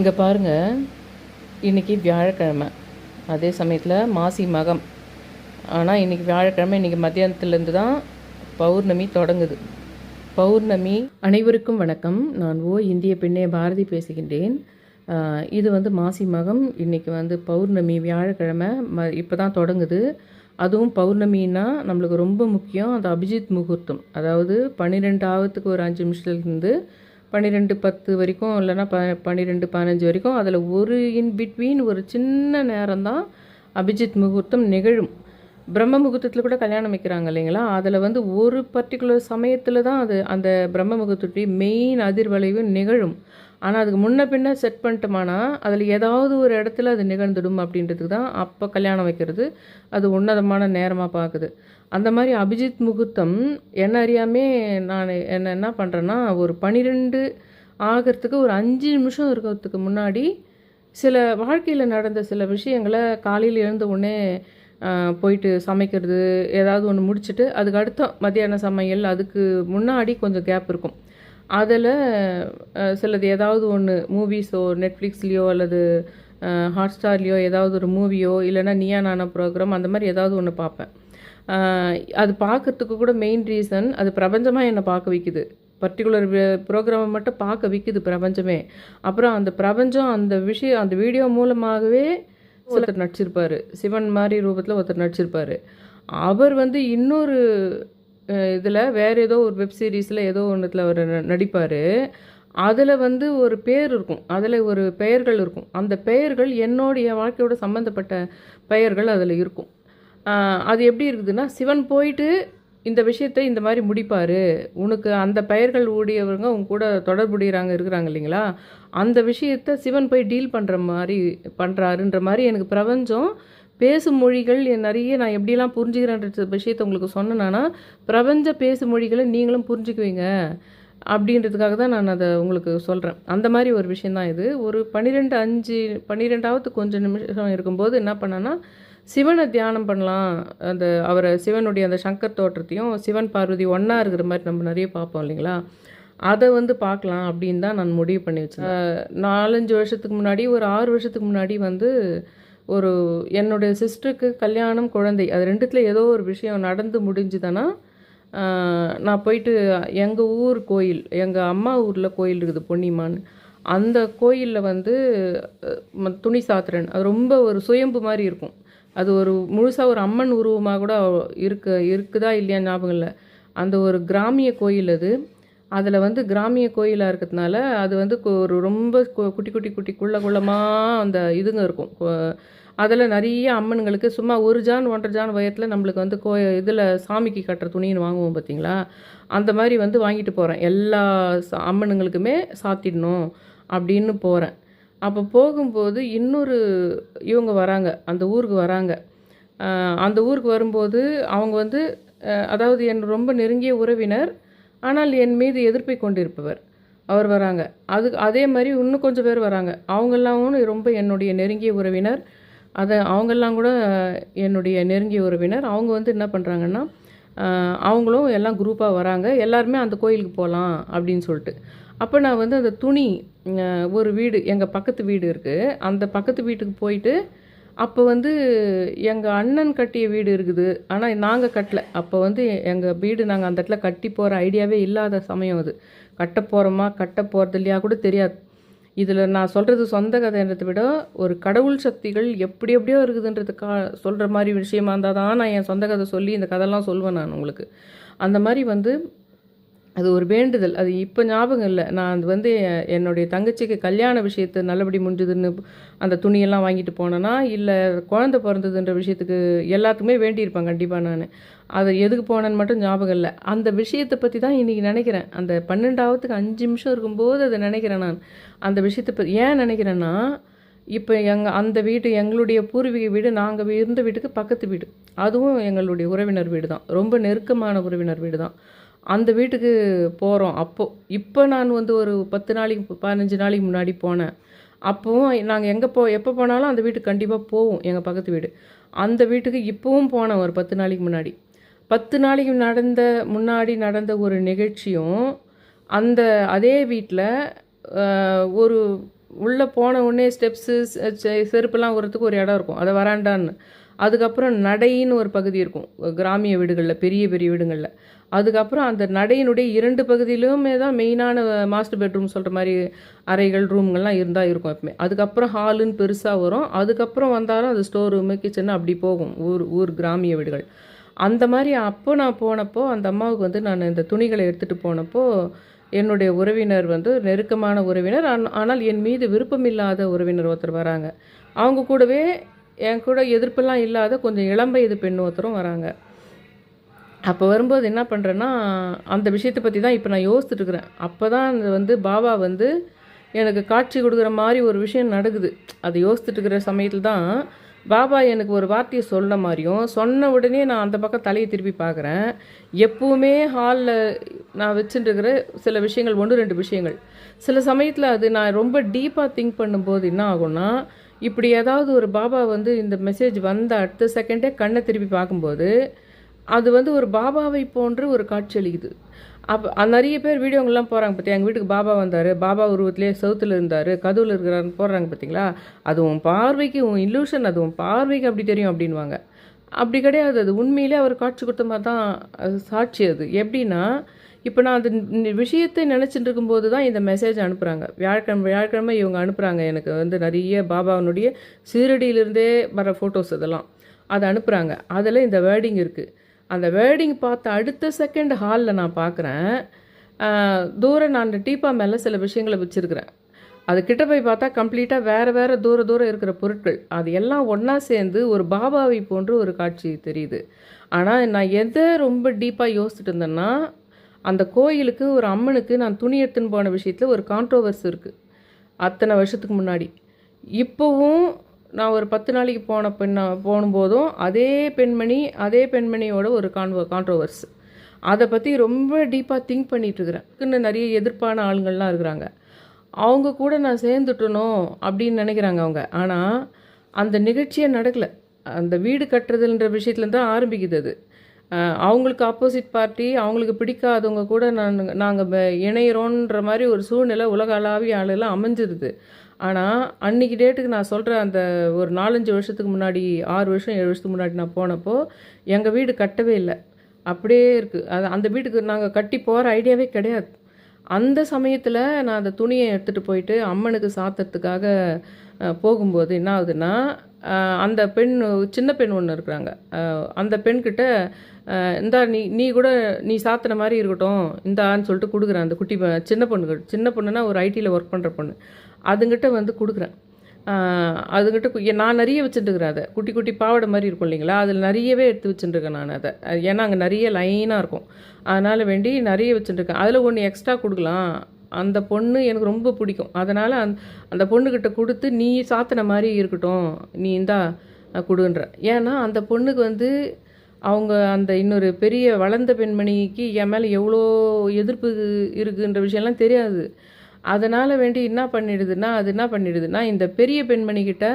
இங்கே பாருங்கள் இன்றைக்கி வியாழக்கிழமை. அதே சமயத்தில் மாசி மகம். ஆனால் இன்றைக்கி வியாழக்கிழமை இன்றைக்கி மத்தியானத்துலேருந்து தான் பௌர்ணமி தொடங்குது. பௌர்ணமி அனைவருக்கும் வணக்கம். நான் ஓ இந்திய பெண்ணே பாரதி பேசுகின்றேன். இது வந்து மாசி மகம். இன்றைக்கி வந்து பௌர்ணமி வியாழக்கிழமை. ம இப்போ தான் தொடங்குது. அதுவும் பௌர்ணமின்னா நம்மளுக்கு ரொம்ப முக்கியம். அந்த அபிஜித் முகூர்த்தம். அதாவது பன்னிரெண்டு ஆவத்துக்கு ஒரு அஞ்சு நிமிஷத்துலேருந்து பன்னிரெண்டு பத்து வரைக்கும் இல்லைன்னா ப பன்னிரெண்டு பதினஞ்சு வரைக்கும் அதில் ஒரு இன் பிட்வீன் ஒரு சின்ன நேரம்தான் அபிஜித் முகூர்த்தம் நிகழும். பிரம்ம முகூர்த்தத்தில் கூட கல்யாணம் வைக்கிறாங்க இல்லைங்களா? அதில் வந்து ஒரு பர்டிகுலர் சமயத்தில் தான் அது அந்த பிரம்ம முகூர்த்தத்துடைய மெயின் அதிர்வளைவு நிகழும். ஆனால் அதுக்கு முன்ன பின்ன செட் பண்ணிட்டோமானா அதில் ஏதாவது ஒரு இடத்துல அது நிகழ்ந்துடும் அப்படின்றதுக்கு தான் அப்போ கல்யாணம் வைக்கிறது. அது உன்னதமான நேரமாக பார்க்குது அந்த மாதிரி அபிஜித் முகூர்த்தம் என்ன அறியாமே நான் என்ன என்ன பண்ணுறேன்னா ஒரு பன்னிரெண்டு ஆகிறதுக்கு ஒரு அஞ்சு நிமிஷம் இருக்கிறதுக்கு முன்னாடி சில வாழ்க்கையில் நடந்த சில விஷயங்களை காலையில் எழுந்த உடனே போயிட்டு சமைக்கிறது ஏதாவது ஒன்று முடிச்சுட்டு அதுக்கு அடுத்த மத்தியான சமையல் அதுக்கு முன்னாடி கொஞ்சம் கேப் இருக்கும். அதில் சிலது ஏதாவது ஒன்று மூவிஸோ நெட்ஃப்ளிக்ஸ்லேயோ அல்லது ஹாட் ஸ்டார்லேயோ ஏதாவது ஒரு மூவியோ இல்லைனா நீயா நானா ப்ரோக்ராம் அந்த மாதிரி ஏதாவது ஒன்று பார்ப்பேன். அது பார்க்குறதுக்கு கூட மெயின் ரீசன் அது பிரபஞ்சமாக என்னை பார்க்க வைக்குது. பர்டிகுலர் ப்ரோக்ராமை மட்டும் பார்க்க வைக்குது பிரபஞ்சமே. அப்புறம் அந்த பிரபஞ்சம் அந்த விஷயம் அந்த வீடியோ மூலமாகவே ஒருத்தர் நடிச்சிருப்பார். சிவன் மாதிரி ரூபத்தில் ஒருத்தர் நடிச்சிருப்பார். அவர் வந்து இன்னொரு இதில் வேற ஏதோ ஒரு வெப் சீரீஸில் ஏதோ ஒன்றுத்தில் அவர் நடிப்பார். அதில் வந்து ஒரு பேர் இருக்கும். அதில் ஒரு பெயர்கள் இருக்கும். அந்த பெயர்கள் என்னுடைய வாழ்க்கையோட சம்மந்தப்பட்ட பெயர்கள் அதில் இருக்கும். அது எப்படி இருக்குதுன்னா சிவன் போயிட்டு இந்த விஷயத்தை இந்த மாதிரி முடிப்பார். உனக்கு அந்த பெயர்கள் ஊடியவங்க உங்க கூட தொடர்புடையிறாங்க இருக்கிறாங்க இல்லைங்களா? அந்த விஷயத்தை சிவன் போய் டீல் பண்ணுற மாதிரி பண்ணுறாருன்ற மாதிரி எனக்கு பிரபஞ்சம் பேசும் மொழிகள் நிறைய நான் எப்படியெல்லாம் புரிஞ்சுக்கிறேன்ற விஷயத்தை உங்களுக்கு சொன்னேன்னா பிரபஞ்ச பேசும் மொழிகளை நீங்களும் புரிஞ்சுக்குவீங்க அப்படின்றதுக்காக தான் நான் அதை உங்களுக்கு சொல்கிறேன் அந்த மாதிரி ஒரு விஷயந்தான் இது. ஒரு பன்னிரெண்டு அஞ்சு பன்னிரெண்டாவது கொஞ்சம் நிமிஷம் இருக்கும்போது என்ன பண்ணேன்னா சிவனை தியானம் பண்ணலாம். அந்த அவரை சிவனுடைய அந்த சங்கர் தோற்றத்தையும் சிவன் பார்வதி ஒன்றா இருக்கிற மாதிரி நம்ம நிறைய பார்ப்போம் இல்லைங்களா? அதை வந்து பார்க்கலாம் அப்படின்னு தான் நான் முடிவு பண்ணி வச்சேன் நாலஞ்சு வருஷத்துக்கு முன்னாடி ஒரு ஆறு வருஷத்துக்கு முன்னாடி வந்து ஒரு என்னுடைய சிஸ்டருக்கு கல்யாணம் குழந்தை அது ரெண்டுத்தில் ஏதோ ஒரு விஷயம் நடந்து முடிஞ்சுதுன்னா நான் போயிட்டு எங்கள் ஊர் கோயில் எங்கள் அம்மா ஊரில் கோயில் இருக்குது பொன்னிமான்னு அந்த கோயிலில் வந்து துணி சாத்திரன் அது ரொம்ப ஒரு சுயம்பு மாதிரி இருக்கும். அது ஒரு முழுசாக ஒரு அம்மன் உருவமாக கூட இருக்கு இருக்குதா இல்லையா ஞாபகம் இல்லை. அந்த ஒரு கிராமிய கோயில் அது. அதில் வந்து கிராமிய கோயிலாக இருக்கிறதுனால அது வந்து ஒரு ரொம்ப குட்டி குட்டி குட்டி குள்ள குள்ளமாக அந்த இதுங்க இருக்கும். அதில் நிறைய அம்மனுங்களுக்கு சும்மா ஒரு ஜான் ஒன்றரை ஜான் வயத்தில் நம்மளுக்கு வந்து கோ இதில் சாமிக்கு கட்டுற துணின்னு வாங்குவோம் பார்த்தீங்களா அந்த மாதிரி வந்து வாங்கிட்டு போகிறேன் எல்லா அம்மனுங்களுக்குமே சாத்திடணும் அப்படின்னு போகிறேன் அப்போ போகும்போது இன்னொரு இவங்க வராங்க. அந்த ஊருக்கு வராங்க. அந்த ஊருக்கு வரும்போது அவங்க வந்து அதாவது என் ரொம்ப நெருங்கிய உறவினர் ஆனால் என் மீது எதிர்ப்பை கொண்டிருப்பவர். அவர் வராங்க. அது அதே மாதிரி இன்னும் கொஞ்சம் பேர் வராங்க. அவங்கெல்லாம் ரொம்ப என்னுடைய நெருங்கிய உறவினர். அதை அவங்கெல்லாம் கூட என்னுடைய நெருங்கிய உறவினர் அவங்க வந்து என்ன பண்ணுறாங்கன்னா அவங்களும் எல்லாம் குரூப்பாக வராங்க. எல்லாருமே அந்த கோயிலுக்கு போகலாம் அப்படின்னு சொல்லிட்டு. அப்போ நான் வந்து அந்த துணி ஒரு வீடு எங்கள் பக்கத்து வீடு இருக்குது அந்த பக்கத்து வீட்டுக்கு போயிட்டு அப்போ வந்து எங்கள் அண்ணன் கட்டிய வீடு இருக்குது. ஆனால் நாங்கள் கட்டல. அப்போ வந்து எங்கள் வீடு நாங்கள் அந்த இடத்துல கட்டி போகிற ஐடியாவே இல்லாத சமயம் அது. கட்ட போகிறோமா கட்ட போகிறது இல்லையா கூட தெரியாது. இதில் நான் சொல்கிறது சொந்த கதைன்றதை விட ஒரு கடவுள் சக்திகள் எப்படி எப்படியோ இருக்குதுன்றது கா சொல்கிற மாதிரி விஷயமா இருந்தால் தான் நான் என் சொந்த கதை சொல்லி இந்த கதைலாம் சொல்வேன் நான் உங்களுக்கு. அந்த மாதிரி வந்து அது ஒரு வேண்டுதல். அது இப்போ ஞாபகம் இல்லை. நான் அது வந்து என்னுடைய தங்கச்சிக்கு கல்யாண விஷயத்தை நல்லபடி முடிஞ்சதுன்னு அந்த துணியெல்லாம் வாங்கிட்டு போனேன்னா இல்லை குழந்தை பிறந்ததுன்ற விஷயத்துக்கு எல்லாத்துக்குமே வேண்டியிருப்பேன் கண்டிப்பாக நான். அது எதுக்கு போனேன்னு மட்டும் ஞாபகம் இல்லை. அந்த விஷயத்தை பற்றி தான் இன்றைக்கி நினைக்கிறேன். அந்த பன்னெண்டாவதுக்கு அஞ்சு நிமிஷம் இருக்கும்போது அதை நினைக்கிறேன் நான். அந்த விஷயத்தை பற்றி ஏன் நினைக்கிறேன்னா இப்போ எங்கள் அந்த வீடு எங்களுடைய பூர்வீக வீடு நாங்கள் இருந்த வீட்டுக்கு பக்கத்து வீடு. அதுவும் எங்களுடைய உறவினர் வீடு தான். ரொம்ப நெருக்கமான உறவினர் வீடு தான். அந்த வீட்டுக்கு போகிறோம் அப்போது இப்போ நான் வந்து ஒரு பத்து நாளைக்கு பதினஞ்சு நாளைக்கு முன்னாடி போனேன். அப்போவும் நாங்கள் எங்கே போ எப்போ போனாலும் அந்த வீட்டுக்கு கண்டிப்பாக போவோம் எங்கள் பக்கத்து வீடு. அந்த வீட்டுக்கு இப்போவும் போனேன் ஒரு பத்து நாளைக்கு முன்னாடி. பத்து நாளைக்கு நடந்த முன்னாடி நடந்த ஒரு நிகழ்ச்சியும் அந்த அதே வீட்டில் ஒரு உள்ளே போன உடனே ஸ்டெப்ஸு செருப்புலாம் வரத்துக்கு ஒரு இடம் இருக்கும். அதை வராண்டான்னு. அதுக்கப்புறம் நடைன்னு ஒரு பகுதி இருக்கும். கிராமிய வீடுகளில் பெரிய பெரிய வீடுகளில். அதுக்கப்புறம் அந்த நடையினுடைய இரண்டு பகுதியிலுமே தான் மெயினான மாஸ்டர் பெட்ரூம் சொல்கிற மாதிரி அறைகள் ரூம்கள்லாம் இருந்தால் இருக்கும் எப்பவுமே. அதுக்கப்புறம் ஹாலுன்னு பெருசாக வரும். அதுக்கப்புறம் வந்தாலும் அது ஸ்டோர் ரூமு கிச்சன் அப்படி போகும். ஊர் ஊர் கிராமிய வீடுகள். அந்த மாதிரி அப்போ நான் போனப்போ அந்த அம்மாவுக்கு வந்து நான் இந்த துணிகளை எடுத்துகிட்டு போனப்போ என்னுடைய உறவினர் வந்து நெருக்கமான உறவினர். ஆனால் என் மீது விருப்பமில்லாத உறவினர் ஒருத்தர் வராங்க. அவங்க கூடவே என் கூட எதிர்ப்பெல்லாம் இல்லாத கொஞ்சம் இளம் இது பெண் ஒருத்தரும் வராங்க. அப்போ வரும்போது என்ன பண்ணுறேன்னா அந்த விஷயத்தை பற்றி தான் இப்போ நான் யோசிச்சுட்டு இருக்கிறேன். அப்போ தான் வந்து பாபா வந்து எனக்கு காட்சி கொடுக்குற மாதிரி ஒரு விஷயம் நடக்குது. அதை யோசிச்சுட்டு இருக்கிற சமயத்தில் தான் பாபா எனக்கு ஒரு வார்த்தையை சொன்ன மாதிரியும் சொன்ன உடனே நான் அந்த பக்கம் தலையை திருப்பி பார்க்குறேன். எப்பவுமே ஹாலில் நான் வச்சுட்டுருக்கிற சில விஷயங்கள் ஒன்று ரெண்டு விஷயங்கள். சில சமயத்தில் அது நான் ரொம்ப டீப்பாக திங்க் பண்ணும்போது என்ன ஆகும்னா இப்படி ஏதாவது ஒரு பாபா வந்து இந்த மெசேஜ் வந்த அடுத்த செகண்டே கண்ணை திருப்பி பார்க்கும்போது அது வந்து ஒரு பாபாவை போன்று ஒரு காட்சி அளிக்குது. அப்போ நிறைய பேர் வீடியோங்கள்லாம் போகிறாங்க பார்த்தியா எங்கள் வீட்டுக்கு பாபா வந்தார் பாபா உருவத்திலே சவுத்தில் இருந்தார் கதவில் இருக்கிறாருன்னு போடுறாங்க பார்த்தீங்களா அது உன் பார்வைக்கு உன் இல்லூஷன் அது உன் பார்வைக்கு அப்படி தெரியும் அப்படின்வாங்க அப்படி கிடையாது அது உண்மையிலே அவர் காட்சி கொடுத்த மாதிரி தான் அது சாட்சி அது. எப்படின்னா இப்போ நான் அந்த விஷயத்தை நினச்சிட்டு இருக்கும்போது தான் இந்த மெசேஜ் அனுப்புகிறாங்க வியாழக்கிழமை வியாழக்கிழமை இவங்க அனுப்புகிறாங்க எனக்கு வந்து நிறைய பாபாவினுடைய சீரடியிலிருந்தே வர ஃபோட்டோஸ் இதெல்லாம் அதை அனுப்புகிறாங்க அதில் இந்த வேர்டிங் இருக்குது அந்த வேர்டிங் பார்த்த அடுத்த செகண்ட் ஹாலில் நான் பார்க்குறேன். தூரம் நான் அந்த டீப்பா மேலே சில விஷயங்களை வச்சுருக்கிறேன். அது கிட்ட போய் பார்த்தா கம்ப்ளீட்டாக வேறு வேறு தூர தூரம் இருக்கிற பொருட்கள். அது எல்லாம் ஒன்றா சேர்ந்து ஒரு பாபாவை போன்று ஒரு காட்சி தெரியுது. ஆனால் நான் எதை ரொம்ப டீப்பாக யோசிச்சுட்டு இருந்தேன்னா அந்த கோயிலுக்கு ஒரு அம்மனுக்கு நான் துணி எடுத்துன்னு போன விஷயத்தில் ஒரு கான்ட்ரோவர்ஸ் இருக்குது அத்தனை வருஷத்துக்கு முன்னாடி. இப்போவும் நான் ஒரு பத்து நாளைக்கு போன பெண்ணா போகும்போதும் அதே பெண்மணி அதே பெண்மணியோட ஒரு கான்வ கான்ட்ரோவர்ஸ் அதை பற்றி ரொம்ப டீப்பாக திங்க் பண்ணிகிட்ருக்குறேன் இன்னும் நிறைய எதிர்ப்பான ஆளுங்கள்லாம் இருக்கிறாங்க. அவங்க கூட நான் சேர்ந்துட்டணும் அப்படின்னு நினைக்கிறாங்க அவங்க. ஆனால் அந்த நிகழ்ச்சியே நடக்கலை. அந்த வீடு கட்டுறதுன்ற விஷயத்துலேருந்து தான் ஆரம்பிக்குது அது. அவங்களுக்கு ஆப்போசிட் பார்ட்டி அவங்களுக்கு பிடிக்காதவங்க கூட நான் நாங்கள் இணையிறோன்ற மாதிரி ஒரு சூழ்நிலை உலக ஆளெல்லாம் அமைஞ்சிருது. ஆனால் அன்னைக்கு டேட்டுக்கு நான் சொல்கிற அந்த ஒரு நாலஞ்சு வருஷத்துக்கு முன்னாடி ஆறு வருஷம் ஏழு வருஷத்துக்கு முன்னாடி நான் போனப்போ எங்கள் வீடு கட்டவே இல்லை. அப்படியே இருக்குது அது அந்த வீட்டுக்கு நாங்கள் கட்டி போகிற ஐடியாவே கிடையாது. அந்த சமயத்தில் நான் அந்த துணியை எடுத்துகிட்டு போயிட்டு அம்மனுக்கு சாத்துறதுக்காக போகும்போது என்ன ஆகுதுன்னா அந்த பெண் சின்ன பெண் ஒன்று இருக்கிறாங்க. அந்த பெண்கிட்ட இந்தா நீ நீ கூட நீ சாத்துன மாதிரி இருக்கட்டும் இந்தான்னு சொல்லிட்டு கொடுக்குறேன் அந்த குட்டி சின்ன பொண்ணுகள் சின்ன பொண்ணுனா ஒரு ஐடியில் ஒர்க் பண்ணுற பொண்ணு. அதுங்கிட்ட வந்து கொடுக்குறேன். அதுங்கிட்ட கு- நான் நிறைய வச்சுட்டுருக்கிறேன் அதை. குட்டி குட்டி பாவாடை மாதிரி இருக்கும் இல்லைங்களா? அதில் நிறையவே எடுத்து வச்சுட்டுருக்கேன் நான் அதை. ஏன்னா அங்கே நிறைய லைனாக இருக்கும். அதனால் வேண்டி நிறைய வச்சுட்டுருக்கேன் அதில் ஒன்று எக்ஸ்ட்ரா கொடுக்கலாம். அந்த பொண்ணு எனக்கு ரொம்ப பிடிக்கும். அதனால் அந் அந்த பொண்ணுக்கிட்ட கொடுத்து நீ சாத்தின மாதிரி இருக்கட்டும். நீ இந்தா கொடுன்ற. ஏன்னா அந்த பொண்ணுக்கு வந்து அவங்க அந்த இன்னொரு பெரிய வளர்ந்த பெண்மணிக்கு என் மேலே எவ்வளோ எதிர்ப்பு இருக்குன்ற விஷயம்லாம் தெரியாது. அதனால் வேண்டி என்ன பண்ணிடுதுன்னா அது என்ன பண்ணிடுதுன்னா இந்த பெரிய பெண்மணிக்கிட்ட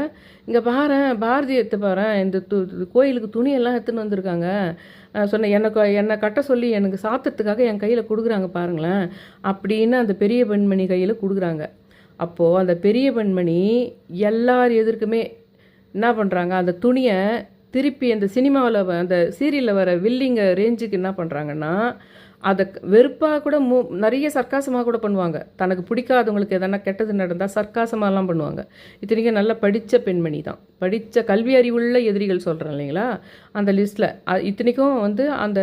இங்கே பாரேன் பாரதி எடுத்து பாரேன் இந்த து கோயிலுக்கு துணியெல்லாம் எடுத்துன்னு வந்திருக்காங்க. சொன்ன எனக்கு என்னை கட்ட சொல்லி எனக்கு சாத்துறதுக்காக என் கையில் கொடுக்குறாங்க பாருங்களேன் அப்படின்னு அந்த பெரிய பெண்மணி கையில் கொடுக்குறாங்க. அப்போது அந்த பெரிய பெண்மணி எல்லார் எதிர்க்குமே என்ன பண்ணுறாங்க அந்த துணியை திருப்பி அந்த சினிமாவில் அந்த சீரியலில் வர வில்லிங்க ரேஞ்சுக்கு என்ன பண்ணுறாங்கன்னா அதை வெறுப்பாக கூட மூ நிறைய சர்க்காசமாக கூட பண்ணுவாங்க. தனக்கு பிடிக்காதவங்களுக்கு எதனா கெட்டது நடந்தால் சர்க்காசமாகலாம் பண்ணுவாங்க. இத்தனைக்கும் நல்லா படித்த பெண்மணி தான். படித்த கல்வி அறிவுள்ள எதிரிகள் சொல்கிறேன் இல்லைங்களா? அந்த லிஸ்ட்டில் இத்தனைக்கும் வந்து அந்த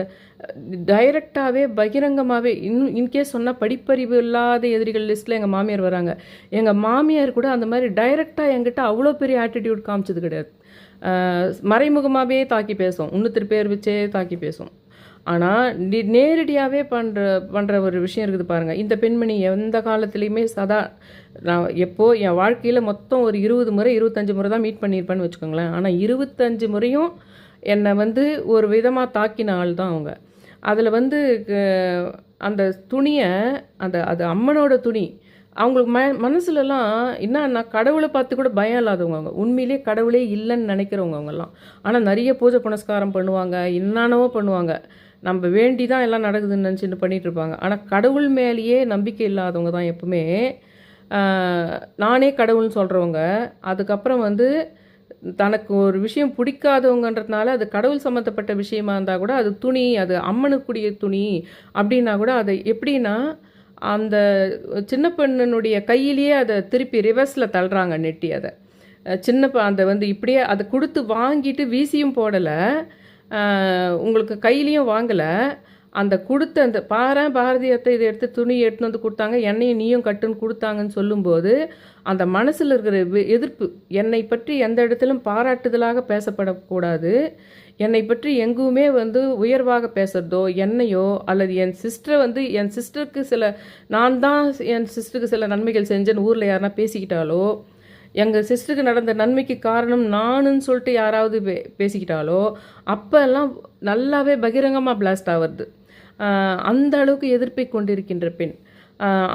டைரக்டாகவே பகிரங்கமாகவே இன்னும் இன்கேஸ் சொன்னால் படிப்பறிவு இல்லாத எதிரிகள் லிஸ்ட்டில் எங்கள் மாமியார் வராங்க. எங்கள் மாமியார் கூட அந்த மாதிரி டைரெக்டாக என்கிட்ட அவ்வளோ பெரிய ஆட்டிடியூட் காமிச்சது கிடையாது. மறைமுகமாகவே தாக்கி பேசும். இன்னொருத்தர் பேர் வச்சே தாக்கி பேசும். ஆனால் நி நேரடியாகவே பண்ணுற பண்ணுற ஒரு விஷயம் இருக்குது பாருங்கள் இந்த பெண்மணி எந்த காலத்துலேயுமே சதா நான் எப்போது என் வாழ்க்கையில் மொத்தம் ஒரு இருபது முறை இருபத்தஞ்சு முறை தான் மீட் பண்ணியிருப்பேன்னு வச்சுக்கோங்களேன். ஆனால் இருபத்தஞ்சு முறையும் என்னை வந்து ஒரு விதமாக தாக்கின ஆள் தான் அவங்க. அதில் வந்து க- அந்த துணியை அந்த அது அம்மனோட துணி அவங்களுக்கு ம மனசுலலாம் என்னன்னா கடவுளை பார்த்து கூட பயம் இல்லாதவங்க அவங்க. உண்மையிலேயே கடவுளே இல்லைன்னு நினைக்கிறவங்க அவங்கெல்லாம் ஆனால் நிறைய பூஜை புனஸ்காரம் பண்ணுவாங்க என்னென்னவோ பண்ணுவாங்க. நம்ம வேண்டி தான் எல்லாம் நடக்குதுன்னு நினச்சிட்டு பண்ணிகிட்ருப்பாங்க ஆனால் கடவுள் மேலேயே நம்பிக்கை இல்லாதவங்க தான் எப்பவுமே. நானே கடவுள்னு சொல்கிறவங்க அதுக்கப்புறம் வந்து தனக்கு ஒரு விஷயம் பிடிக்காதவங்கன்றதுனால அது கடவுள் சம்மந்தப்பட்ட விஷயமா இருந்தால் கூட அது துணி அது அம்மனுக்குரிய துணி அப்படின்னா கூட அதை எப்படின்னா அந்த சின்ன பெண்ணனுடைய கையிலேயே அதை திருப்பி ரிவர்ஸில் தள்ளுறாங்க நெட்டி அதை. சின்ன அந்த வந்து இப்படியே அதை கொடுத்து வாங்கிட்டு வீசியும் போடலை. உங்களுக்கு கையிலையும் வாங்கலை. அந்த கொடுத்த அந்த பாரேன் பாரதியத்தை இதை எடுத்து துணி எடுத்துன்னு வந்து கொடுத்தாங்க. என்னையும் நீயும் கட்டுன்னு கொடுத்தாங்கன்னு சொல்லும்போது அந்த மனசில் இருக்கிற எதிர்ப்பு என்னை பற்றி எந்த இடத்திலும் பாராட்டுதலாக பேசப்படக்கூடாது. என்னை பற்றி எங்குமே வந்து உயர்வாக பேசுறதோ என்னையோ அல்லது என் சிஸ்டரை வந்து என் சிஸ்டருக்கு சில நான் தான் என் சிஸ்டருக்கு சில நன்மைகள் செஞ்சேன்னு ஊரில் யாருன்னா பேசிக்கிட்டாலோ எங்கள் சிஸ்டருக்கு நடந்த நன்மைக்கு காரணம் நானுன்னு சொல்லிட்டு யாராவது பே பேசிக்கிட்டாலோ அப்போல்லாம் நல்லாவே பகிரங்கமாக பிளாஸ்ட் ஆகுறது அந்த அளவுக்கு எதிர்ப்பை கொண்டிருக்கின்ற பெண்.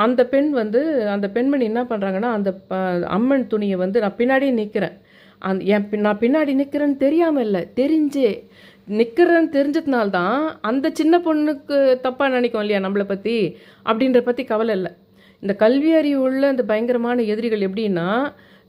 அந்த பெண் வந்து அந்த பெண்மணி என்ன பண்ணுறாங்கன்னா அந்த ப- அம்மன் துணியை வந்து நான் பின்னாடியே நிற்கிறேன் அந் என் பின் நான் பின்னாடி நிற்கிறேன்னு தெரியாமல் இல்லை தெரிஞ்சே. நிற்கிறேன்னு தெரிஞ்சதுனால தான் அந்த சின்ன பொண்ணுக்கு தப்பாக நினைக்கும் இல்லையா நம்மளை பற்றி அப்படின்ற பற்றி கவலை இல்லை. இந்த கல்வி அறிவு உள்ள இந்த பயங்கரமான எதிரிகள் எப்படின்னா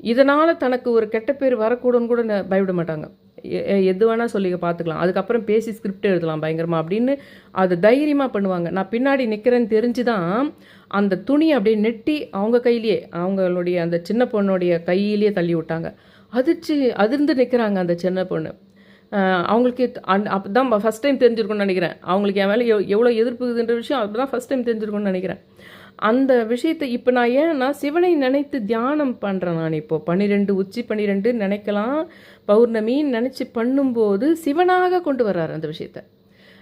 இதனால் தனக்கு ஒரு கெட்ட பேர் வரக்கூடன்னு கூட பயப்பட மாட்டாங்க. எ- எது வேணால் சொல்லி பார்த்துக்கலாம் அதுக்கப்புறம் பேசி ஸ்கிரிப்ட் எழுதலாம் பயங்கரமாக அப்படின்னு அது தைரியமாக பண்ணுவாங்க. நான் பின்னாடி நிற்கிறேன்னு தெரிஞ்சு தான் அந்த துணியை அப்படியே நெட்டி அவங்க கையிலேயே அவங்களுடைய அந்த சின்ன பொண்ணுடைய கையிலேயே தள்ளி விட்டாங்க. அதிர்ச்சி அதிர்ந்து நிற்கிறாங்க அந்த சின்ன பொண்ணு. அவங்களுக்கு அந் அப்போ தான் ஃபஸ்ட் டைம் தெரிஞ்சிருக்கும்னு நினைக்கிறேன். அவங்களுக்கு என் மேலே எவ் எவ்வளோ எதிர்ப்பு இருக்குதுன்ற விஷயம் அப்போ தான் ஃபஸ்ட் டைம் தெரிஞ்சிருக்கும்னு நினைக்கிறேன். அந்த விஷயத்தை இப்போ நான் ஏன்னா சிவனை நினைத்து தியானம் பண்ணுறேன் நான் இப்போது பன்னிரெண்டு உச்சி பன்னிரெண்டு நினைக்கலாம். பௌர்ணமி நினச்சி பண்ணும்போது சிவனாக கொண்டு வர்றாரு அந்த விஷயத்தை.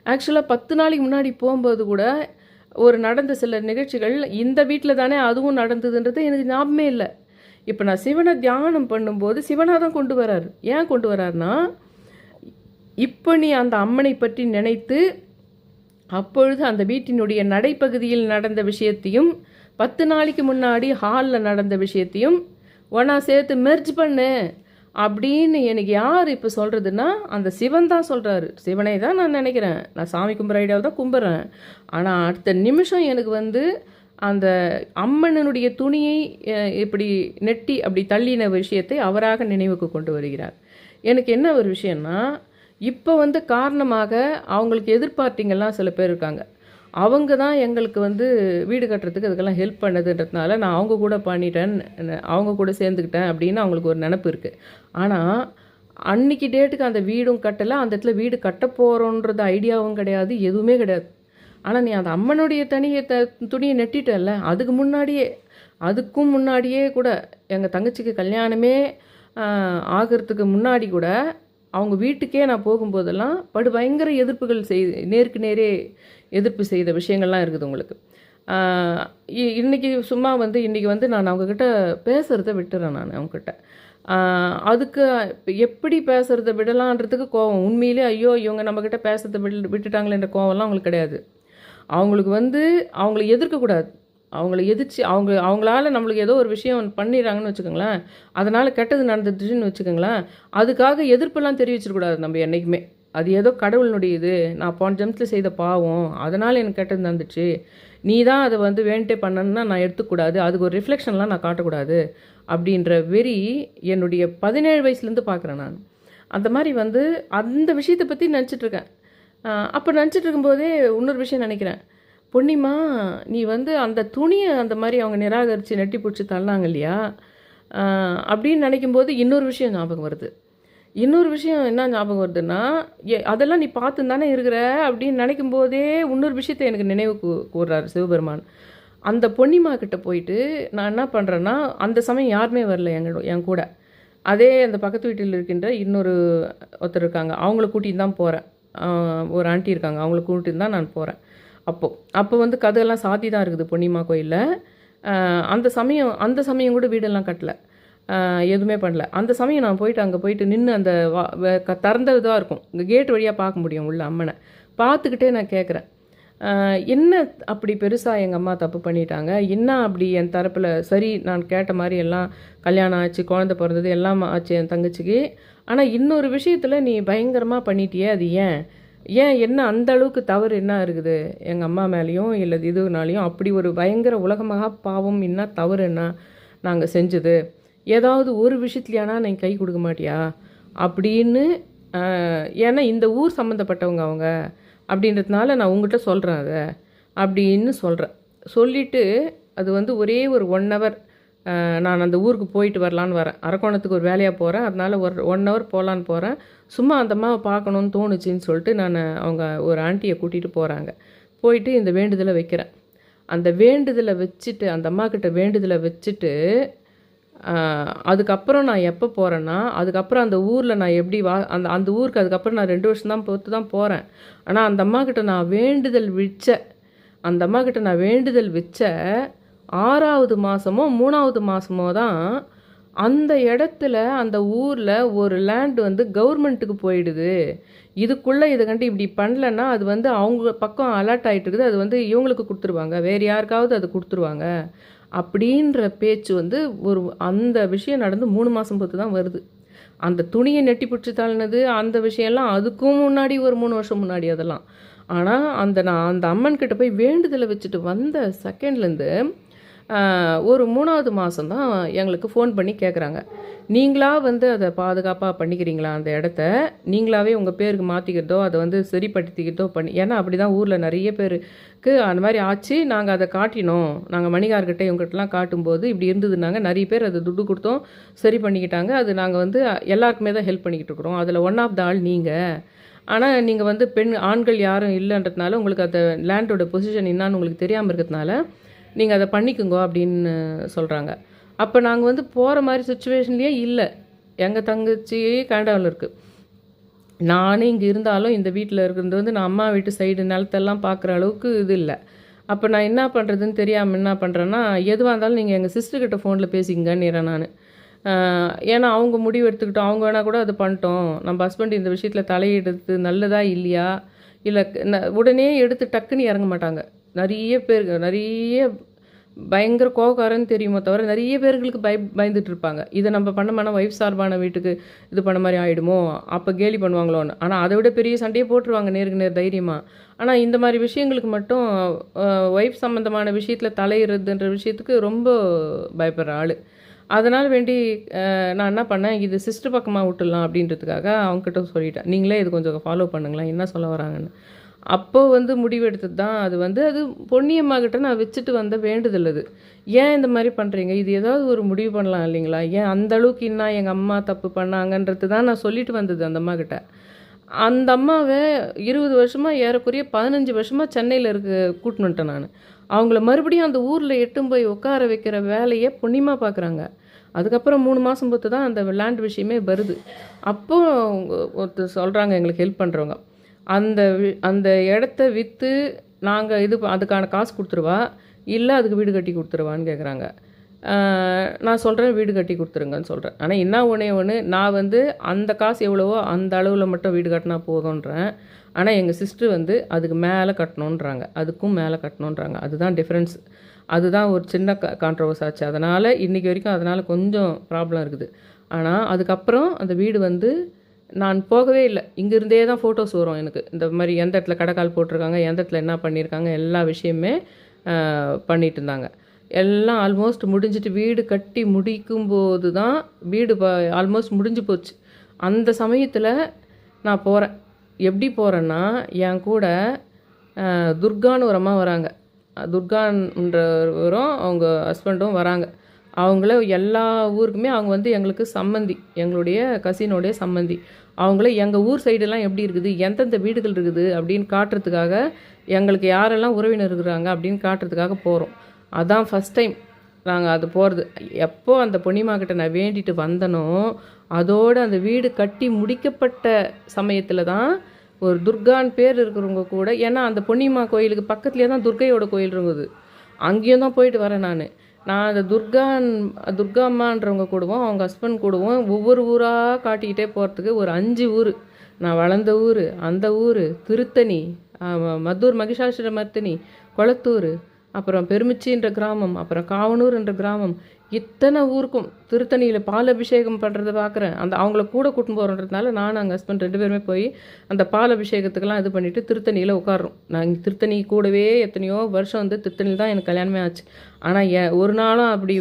ஆக்சுவலாக பத்து நாளைக்கு முன்னாடி போகும்போது கூட ஒரு நடந்த சில நிகழ்ச்சிகள் இந்த வீட்டில் தானே அதுவும் நடந்ததுன்றது எனக்கு ஞாபகமே இல்லை. இப்போ நான் சிவனை தியானம் பண்ணும்போது சிவனாக தான் கொண்டு வரார் ஏன் கொண்டு வராருன்னா இப்போ நீ அந்த அம்மனை பற்றி நினைத்து அப்பொழுது அந்த வீட்டினுடைய நடைப்பகுதியில் நடந்த விஷயத்தையும் பத்து நாளைக்கு முன்னாடி ஹாலில் நடந்த விஷயத்தையும் ஒன்றா சேர்த்து மெர்ஜ் பண்ணு அப்படின்னு எனக்கு யார் இப்போ சொல்கிறதுன்னா அந்த சிவன் தான் சொல்கிறாரு சிவனை தான் நான் நினைக்கிறேன். நான் சாமி கும்பிட்ற ஐடியாவை தான் கும்பிட்றேன் ஆனால் அடுத்த நிமிஷம் எனக்கு வந்து அந்த அம்மனுடைய துணியை இப்படி நெட்டி அப்படி தள்ளின விஷயத்தை அவராக நினைவுக்கு கொண்டு வருகிறார். எனக்கு என்ன ஒரு விஷயம்னா இப்போ வந்து காரணமாக அவங்களுக்கு எதிர்பார்ட்டிங்கெல்லாம் சில பேர் இருக்காங்க. அவங்க தான் எங்களுக்கு வந்து வீடு கட்டுறதுக்கு அதுக்கெல்லாம் ஹெல்ப் பண்ணதுன்றதுனால நான் அவங்க கூட பண்ணிட்டேன் அவங்க கூட சேர்ந்துக்கிட்டேன் அப்படின்னு அவங்களுக்கு ஒரு நினப்பு இருக்குது ஆனால் அன்னைக்கு டேட்டுக்கு அந்த வீடும் கட்டலை அந்த இடத்துல வீடு கட்ட போகிறோன்றது ஐடியாவும் கிடையாது எதுவுமே கிடையாது. ஆனால் நீ அந்த அம்மனுடைய தனியை த துணியை நெட்டிட்டல்ல அதுக்கு முன்னாடியே அதுக்கும் முன்னாடியே கூட எங்கள் தங்கச்சிக்கு கல்யாணமே ஆகிறதுக்கு முன்னாடி கூட அவங்க வீட்டுக்கே நான் போகும்போதெல்லாம் படு பயங்கர எதிர்ப்புகள் செய் நேருக்கு நேரே எதிர்ப்பு செய்த விஷயங்கள்லாம் இருக்குது உங்களுக்கு. இன்றைக்கி இ- இன்னைக்கு சும்மா வந்து இன்றைக்கி வந்து நான் அவங்கக்கிட்ட பேசுகிறத விட்டுறேன் நான் அவங்கக்கிட்ட அதுக்கு எப்படி பேசுகிறத விடலான்றதுக்கு கோவம். உண்மையிலே ஐயோ இவங்க நம்மக்கிட்ட பேசுறதை விட்டு விட்டுட்டாங்களேன்ற கோவம்லாம் அவங்களுக்கு கிடையாது. அவங்களுக்கு வந்து அவங்கள எதிர்க்கக்கூடாது. அவங்கள எதிர்த்து அவங்க அவங்களால நம்மளுக்கு ஏதோ ஒரு விஷயம் பண்ணிடுறாங்கன்னு வச்சுக்கோங்களேன் அதனால் கெட்டது நடந்துடுச்சுன்னு வச்சுக்கோங்களேன் அதுக்காக எதிர்ப்பெல்லாம் தெரிவிச்சிடக்கூடாது நம்ம என்றைக்குமே அது ஏதோ கடவுளினுடைய இது. நான் போன ஜென்மத்தில் செய்த பாவம். அதனால் எனக்கு கெட்டது நடந்துச்சு. நீ தான் அதை வந்து வேண்டே பண்ணணுன்னா நான் எடுத்துக்கூடாது. அதுக்கு ஒரு ரிஃப்ளெக்ஷன்லாம் நான் காட்டக்கூடாது. அப்படின்ற வெறி என்னுடைய பதினேழு வயசுலேருந்து பார்க்குறேன் நான். அந்த மாதிரி வந்து அந்த விஷயத்தை பற்றி நினச்சிட்ருக்கேன் அப்போ நினச்சிட்டு இருக்கும்போதே இன்னொரு விஷயம் நினைக்கிறேன். பொன்னிமா நீ வந்து அந்த துணியை அந்த மாதிரி அவங்க நிராகரித்து நெட்டி பிடிச்சி தள்ளாங்க இல்லையா? அப்படின்னு அப்படின்னு நினைக்கும்போது இன்னொரு விஷயம் ஞாபகம் வருது. இன்னொரு விஷயம் என்ன ஞாபகம் வருதுன்னா ஏ அதெல்லாம் நீ பார்த்து தானே இருக்கிற அப்படின்னு நினைக்கும் போதே இன்னொரு விஷயத்தை எனக்கு நினைவு கூறுறாரு சிவபெருமான். அந்த பொன்னிமா கிட்ட போயிட்டு நான் என்ன பண்ணுறேன்னா அந்த சமயம் யாருமே வரல எங்களோட என் கூட. அதே அந்த பக்கத்து வீட்டில் இருக்கின்ற இன்னொரு ஒருத்தர் இருக்காங்க. அவங்கள கூட்டிகிட்டு தான் போகிறேன் ஒரு ஆண்டி இருக்காங்க. அவங்கள கூட்டிகிட்டு தான் நான் போகிறேன் அப்போது அப்போ வந்து கதெல்லாம் சாத்தி தான் இருக்குது பொன்னிமா கோயிலில். அந்த சமயம் அந்த சமயம் கூட வீடெல்லாம் கட்டலை. எதுவுமே பண்ணல. அந்த சமயம் நான் போயிட்டு அங்கே போயிட்டு நின்று அந்த வா- வ- க- திறந்த இதாக இருக்கும். இங்கே கேட் வழியாக பார்க்க முடியும் உள்ள அம்மனை. பார்த்துக்கிட்டே நான் கேட்குறேன் என்ன அப்படி பெருசாக எங்கள் அம்மா தப்பு பண்ணிட்டாங்க? என்ன அப்படி என் தரப்பில் சரி நான் கேட்ட மாதிரி எல்லாம் கல்யாணம் ஆச்சு குழந்தை பிறந்தது எல்லாம் ஆச்சு என் தங்கச்சிக்கு. ஆனால் இன்னொரு விஷயத்தில் நீ பயங்கரமாக பண்ணிட்டியே அது ஏன்? ஏன் என்ன அந்த அளவுக்கு தவறு என்ன இருக்குது? எங்கள் அம்மா மேலேயும் இல்லை இதுனாலையும் அப்படி ஒரு பயங்கர உலகமாக பாவம் என்ன தவறு என்ன நாங்கள் செஞ்சது? ஏதாவது ஒரு விஷயத்துலையானா நீ கை கொடுக்க மாட்டியா? அப்படின்னு ஏன்னா இந்த ஊர் சம்மந்தப்பட்டவங்க அவங்க. அப்படின்றதுனால நான் உங்கள்கிட்ட சொல்கிறேன் அதை. அப்படின்னு சொல்கிறேன் சொல்லிவிட்டு அது வந்து ஒரே ஒரு ஒன் ஹவர் நான் அந்த ஊருக்கு போயிட்டு வரலான்னு வரேன். அரக்கோணத்துக்கு ஒரு வேலையாக போகிறேன் அதனால் ஒரு ஒன் ஹவர் போகலான்னு போகிறேன் சும்மா அந்த அம்மாவை பார்க்கணுன்னு தோணுச்சுன்னு சொல்லிட்டு நான் அவங்க ஒரு ஆண்டியை கூட்டிகிட்டு போகிறாங்க போயிட்டு இந்த வேண்டுதலை வைக்கிறேன். அந்த வேண்டுதலை வச்சுட்டு அந்த அம்மாக்கிட்ட வேண்டுதலை வச்சுட்டு அதுக்கப்புறம் நான் எப்போ போகிறேன்னா அதுக்கப்புறம் அந்த ஊரில் நான் எப்படி வா அந்த அந்த ஊருக்கு அதுக்கப்புறம் நான் ரெண்டு வருஷம் தான் பொறுத்து தான் போகிறேன் ஆனால் அந்த அம்மாக்கிட்ட நான் வேண்டுதல் வச்ச அந்த அம்மாக்கிட்ட நான் வேண்டுதல் வச்ச ஆறாவது மாதமோ மூணாவது மாதமோ தான் அந்த இடத்துல அந்த ஊரில் ஒரு லேண்ட் வந்து கவர்மெண்ட்டுக்கு போயிடுது. இதுக்குள்ளே இதை கண்டு இப்படி பண்ணலன்னா அது வந்து அவங்க பக்கம் அலர்ட் ஆகிட்டு இருக்குது அது வந்து இவங்களுக்கு கொடுத்துருவாங்க. வேறு யாருக்காவது அது கொடுத்துருவாங்க. அப்படின்ற பேச்சு வந்து ஒரு அந்த விஷயம் நடந்து மூணு மாதம் பொறுத்து தான் வருது. அந்த துணியை நெட்டி பிடிச்சி தள்ளினது அந்த விஷயம்லாம் அதுக்கும் முன்னாடி ஒரு மூணு வருஷம் முன்னாடி அதெல்லாம். ஆனால் அந்த நான் அந்த அம்மன் கிட்ட போய் வேண்டுதலை வச்சுட்டு வந்த செகண்ட்லேருந்து ஒரு மூணாவது மாதம் தான் எங்களுக்கு ஃபோன் பண்ணி கேட்குறாங்க நீங்களாக வந்து அதை பாதுகாப்பாக பண்ணிக்கிறீங்களா அந்த இடத்த? நீங்களாவே உங்கள் பேருக்கு மாற்றிக்கிறதோ அதை வந்து சரிப்படுத்திக்கிறதோ பண்ணி ஏன்னா அப்படி தான் ஊரில் நிறைய பேருக்கு அந்த மாதிரி ஆச்சு. நாங்கள் அதை காட்டினோம். நாங்கள் மணிகார்கிட்ட இவங்ககிட்டலாம் காட்டும்போது இப்படி இருந்ததுனாங்க நிறைய பேர் அதை துட்டு கொடுத்தோம் சரி பண்ணிக்கிட்டாங்க. அது நாங்கள் வந்து எல்லாருக்குமே தான் ஹெல்ப் பண்ணிக்கிட்டு இருக்கிறோம். அதில் ஒன் ஆஃப் த ஆள் நீங்கள் ஆனால் நீங்கள் வந்து பெண் ஆண்கள் யாரும் இல்லைன்றதுனால உங்களுக்கு அந்த லேண்டோட பொசிஷன் என்னான்னு உங்களுக்கு தெரியாமல் இருக்கிறதுனால நீங்கள் அதை பண்ணிக்கோங்க அப்படின்னு சொல்கிறாங்க அப்போ நாங்கள் வந்து போகிற மாதிரி சுச்சுவேஷன்லேயே இல்லை. எங்கள் தங்கச்சி கனடாவில் இருக்குது நானும் இங்கே இருந்தாலும் இந்த வீட்டில் இருக்கிறது வந்து நான் அம்மா வீட்டு சைடு நிலத்தெல்லாம் பார்க்குற அளவுக்கு இது இல்லை. அப்போ நான் என்ன பண்ணுறதுன்னு தெரியாமல் என்ன பண்ணுறேன்னா எதுவாக இருந்தாலும் நீங்கள் எங்கள் சிஸ்டர்கிட்ட ஃபோனில் பேசிங்கன்னுறேன் நான். ஏன்னா அவங்க முடிவு எடுத்துக்கிட்டோம். அவங்க வேணால் கூட அது பண்ணிட்டோம். நம்ம ஹஸ்பண்ட் இந்த விஷயத்தில் தலையிடுறது நல்லதா இல்லையா? இல்லை உடனே எடுத்து டக்குன்னு இறங்க மாட்டாங்க. நிறைய பேர் நிறைய பயங்கர கோவக்காரன்னு தெரியுமோ தவிர நிறைய பேர்களுக்கு பய பயந்துட்டு இருப்பாங்க இதை நம்ம பண்ண ஒய்ஃப் சார்பான வீட்டுக்கு இது பண்ண மாதிரி ஆகிடுமோ அப்போ கேலி பண்ணுவாங்களோன்னு. ஆனால் அதை விட பெரிய சண்டையே போட்டுருவாங்க நேருக்கு நேர் தைரியமாக ஆனால் இந்த மாதிரி விஷயங்களுக்கு மட்டும் ஒய்ஃப் சம்மந்தமான விஷயத்தில் தலையிடுறதுன்ற விஷயத்துக்கு ரொம்ப பயப்படுற ஆள். அதனால் வேண்டி நான் என்ன பண்ணேன்? இது சிஸ்டர் பக்கமாக விட்டுடலாம் அப்படின்றதுக்காக அவங்ககிட்ட சொல்லிட்டேன். நீங்களே இது கொஞ்சம் ஃபாலோ பண்ணுங்களேன். என்ன சொல்ல வராங்கன்னு. அப்போ வந்து முடிவெடுத்தது தான் அது வந்து அது பொன்னியம்மாக்கிட்ட நான் வச்சுட்டு வந்த வேண்டுதல் அது. ஏன் இந்த மாதிரி பண்ணுறீங்க இது ஏதாவது ஒரு முடிவு பண்ணலாம் இல்லைங்களா? ஏன் அந்த அளவுக்கு இன்னும் எங்கள் அம்மா தப்பு பண்ணாங்கன்றது தான் நான் சொல்லிட்டு வந்தது அந்த அம்மா கிட்ட அந்த அம்மாவை இருபது வருஷமாக ஏறக்குறைய பதினஞ்சு வருஷமாக சென்னையில் இருக்க கூட்டினுட்டேன் நான். அவங்கள மறுபடியும் அந்த ஊரில் எட்டும் போய் உட்கார வைக்கிற வேலையை புண்ணியமாக பார்க்குறாங்க அதுக்கப்புறம் மூணு மாதம் பொறுத்து தான் அந்த லேண்ட் விஷயமே வருது. அப்போது ஒருத்தர் சொல்கிறாங்க எங்களுக்கு ஹெல்ப் பண்ணுறவங்க அந்த வி- அந்த இடத்த விற்று நாங்கள் இது ப- அதுக்கான காசு கொடுத்துருவா இல்லை அதுக்கு வீடு கட்டி கொடுத்துருவான்னு கேட்குறாங்க நான் சொல்கிறேன் வீடு கட்டி கொடுத்துருங்கன்னு சொல்கிறேன் ஆனால் என்ன ஒன்றே ஒன்று நான் வந்து அந்த காசு எவ்வளவோ அந்த அளவில் மட்டும் வீடு கட்டினா போதுன்றேன் ஆனால் எங்கள் சிஸ்டர் வந்து அதுக்கு மேலே கட்டணுன்றாங்க அதுக்கும் மேலே கட்டணுன்றாங்க அதுதான் டிஃப்ரென்ஸ் அதுதான் ஒரு சின்ன க கான்ட்ரவர்ஸ் ஆச்சு. அதனால் இன்றைக்கி வரைக்கும் அதனால் கொஞ்சம் ப்ராப்ளம் இருக்குது. ஆனால் அதுக்கப்புறம் அந்த வீடு வந்து நான் போகவே இல்லை. இங்கிருந்தே தான் ஃபோட்டோஸ் வரும் எனக்கு. இந்த மாதிரி எந்த இடத்துல கடைக்கால் போட்டிருக்காங்க எந்த இடத்துல என்ன பண்ணியிருக்காங்க எல்லா விஷயமே பண்ணிகிட்டு பண்ணிட்டு இருந்தாங்க. எல்லாம் ஆல்மோஸ்ட் முடிஞ்சிட்டு வீடு கட்டி முடிக்கும்போது தான் வீடு ஆல்மோஸ்ட் முடிஞ்சு போச்சு. அந்த சமயத்தில் நான் போகிறேன் எப்படி போகிறேன்னா என் கூட துர்கான்னு ஒரு அம்மா வராங்க. துர்கான்றவரும் அவங்க ஹஸ்பண்டும் வராங்க. அவங்கள எல்லா ஊருக்குமே அவங்க வந்து எங்களுக்கு சம்மந்தி எங்களுடைய கசினுடைய சம்மந்தி. அவங்கள எங்கள் ஊர் சைடெல்லாம் எப்படி இருக்குது எந்தெந்த வீடுகள் இருக்குது அப்படின்னு காட்டுறதுக்காக எங்களுக்கு யாரெல்லாம் உறவினர் இருக்கிறாங்க அப்படின்னு காட்டுறதுக்காக போகிறோம் அதான் ஃபஸ்ட் டைம் நாங்கள் அது போகிறது எப்போ அந்த பொன்னிமா கிட்ட நான் வேண்டிட்டு வந்தனோ அதோடு அந்த வீடு கட்டி முடிக்கப்பட்ட சமயத்தில் தான் ஒரு துர்கான் பேர் இருக்கிறவங்க கூட ஏன்னா அந்த பொன்னிமா கோயிலுக்கு பக்கத்துலேயே தான் துர்கையோட கோயில் இருந்தது. அங்கேயும் தான் போயிட்டு வரேன் நான். நான் அந்த துர்கான் துர்கா அம்மான்றவங்க கூடவும் அவங்க ஹஸ்பண்ட் கூடவும் ஒவ்வொரு ஊராக காட்டிக்கிட்டே போகிறதுக்கு ஒரு அஞ்சு ஊர். நான் வளர்ந்த ஊர் அந்த ஊர் திருத்தணி மதூர் மத்தூர் மகிஷாசுர மர்த்தினி கொளத்தூர் அப்புறம் பெருமிச்சின்ற கிராமம் அப்புறம் காவனூர் என்ற கிராமம். இத்தனை ஊருக்கும் திருத்தணியில் பால் அபிஷேகம் பண்ணுறத பார்க்குறேன் அந்த அவங்கள கூட கூட்டின்னு போகிறன்றதுனால நானும் அங்கே ஹஸ்பண்ட் ரெண்டு பேருமே போய் அந்த பால் அபிஷேகத்துக்கெல்லாம் இது பண்ணிவிட்டு திருத்தணியில் உட்காரோம் நான் இங்கே திருத்தணி கூடவே எத்தனையோ வருஷம் வந்து திருத்தணியில் தான் எனக்கு கல்யாணமே ஆச்சு. ஆனால் என் ஒரு நாளும் அப்படி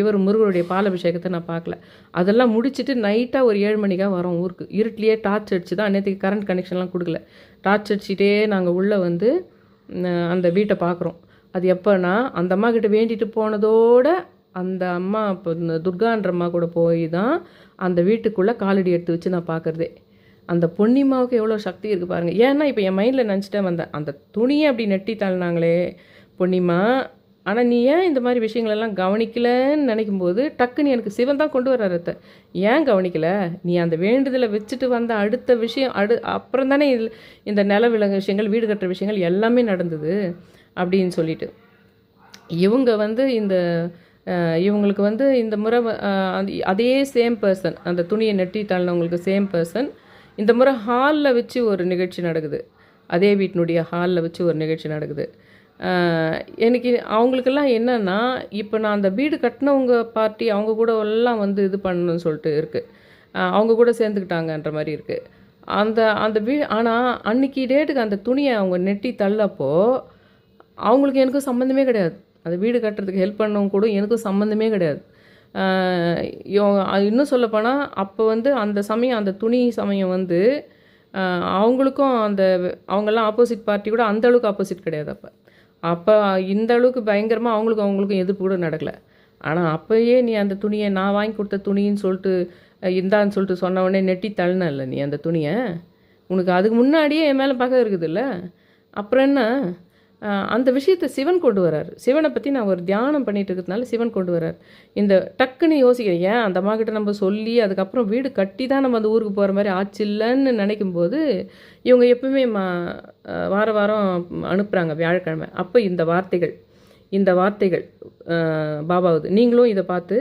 இவர் முருகருடைய பால் அபிஷேகத்தை நான் பார்க்கல அதெல்லாம் முடிச்சுட்டு நைட்டாக ஒரு ஏழு மணிக்காக வரோம் ஊருக்கு. இருட்டிலேயே டார்ச் அடிச்சு தான் நேற்றுக்கு கரண்ட் கனெக்ஷன்லாம் கொடுக்கல. டார்ச் அடிச்சிட்டே நாங்கள் உள்ளே வந்து அந்த வீட்டை பார்க்குறோம் அது எப்போனா அந்த அம்மா கிட்ட வேண்டிட்டு போனதோட அந்த அம்மா இப்போ இந்த துர்கான்ற அம்மா கூட போய் தான் அந்த வீட்டுக்குள்ளே காலடி எடுத்து வச்சு நான் பார்க்குறதே அந்த பொன்னிமாவுக்கு எவ்வளோ சக்தி இருக்குது பாருங்கள் ஏன்னா இப்போ என் மைண்டில் நினச்சிட்டே வந்தேன். அந்த துணியை அப்படி நெட்டி தள்ளினாங்களே பொன்னிமா. ஆனால் நீ ஏன் இந்த மாதிரி விஷயங்களெல்லாம் கவனிக்கலன்னு நினைக்கும் போது டக்குன்னு எனக்கு சிவன் தான் கொண்டு வர்றாரு அத்தை. ஏன் கவனிக்கல? நீ அந்த வேண்டுதலை வச்சுட்டு வந்த அடுத்த விஷயம் அடு அப்புறம் தானே இதில் இந்த நில விலங்கு விஷயங்கள் வீடு கட்டுற விஷயங்கள் எல்லாமே நடந்தது அப்படின்னு சொல்லிட்டு. இவங்க வந்து இந்த இவங்களுக்கு வந்து இந்த முறை அதே சேம் பர்சன் அந்த துணியை நெட்டி தள்ளினவங்களுக்கு சேம் பர்சன் இந்த முறை ஹாலில் வச்சு ஒரு நிகழ்ச்சி நடக்குது. அதே வீட்டினுடைய ஹாலில் வச்சு ஒரு நிகழ்ச்சி நடக்குது. எனக்கு அவங்களுக்கெல்லாம் என்னென்னா இப்போ நான் அந்த வீடு கட்டினவங்க பார்ட்டி அவங்க கூட எல்லாம் வந்து இது பண்ணணும்னு சொல்லிட்டு இருக்குது அவங்க கூட சேர்ந்துக்கிட்டாங்கன்ற மாதிரி இருக்குது அந்த அந்த வீ ஆனால் அன்னைக்கு டேட்டுக்கு அந்த துணியை அவங்க நெட்டி தள்ளப்போ அவங்களுக்கு எனக்கும் சம்மந்தமே கிடையாது. அந்த வீடு கட்டுறதுக்கு ஹெல்ப் பண்ணவங்க கூட எனக்கும் சம்மந்தமே கிடையாது. அது இன்னும் சொல்லப்போனால் அப்போ வந்து அந்த சமயம் அந்த துணி சமயம் வந்து அவங்களுக்கும் அந்த அவங்கெல்லாம் ஆப்போசிட் பார்ட்டி கூட அந்த அளவுக்கு ஆப்போசிட் கிடையாது அப்போ. அப்போ இந்த அளவுக்கு பயங்கரமாக அவங்களுக்கும் அவங்களுக்கும் எதிர்ப்பு கூட நடக்கலை. ஆனால் அப்போயே நீ அந்த துணியை நான் வாங்கி கொடுத்த துணின்னு சொல்லிட்டு இந்தான்னு சொல்லிட்டு சொன்ன உடனே நெட்டி தள்ளினல்ல நீ அந்த துணியை. உனக்கு அதுக்கு முன்னாடியே என் மேலே பகை இருக்குதுல்ல. அப்புறம் என்ன? அந்த விஷயத்தை சிவன் கொண்டு வரார். சிவனை பற்றி நான் ஒரு தியானம் பண்ணிட்டு இருக்கிறதுனால சிவன் கொண்டு வரார். இந்த டக்குன்னு யோசிக்கிறேன் ஏன் அந்த அம்மா கிட்ட நம்ம சொல்லி அதுக்கப்புறம் வீடு கட்டி தான் நம்ம அந்த ஊருக்கு போகிற மாதிரி ஆச்சு இல்லைன்னு நினைக்கும் போது இவங்க எப்பவுமே மா வார வாரம் அனுப்புகிறாங்க வியாழக்கிழமை. அப்போ இந்த வார்த்தைகள் இந்த வார்த்தைகள் பாபாவது பாபாவுது. நீங்களும் இதை பார்த்து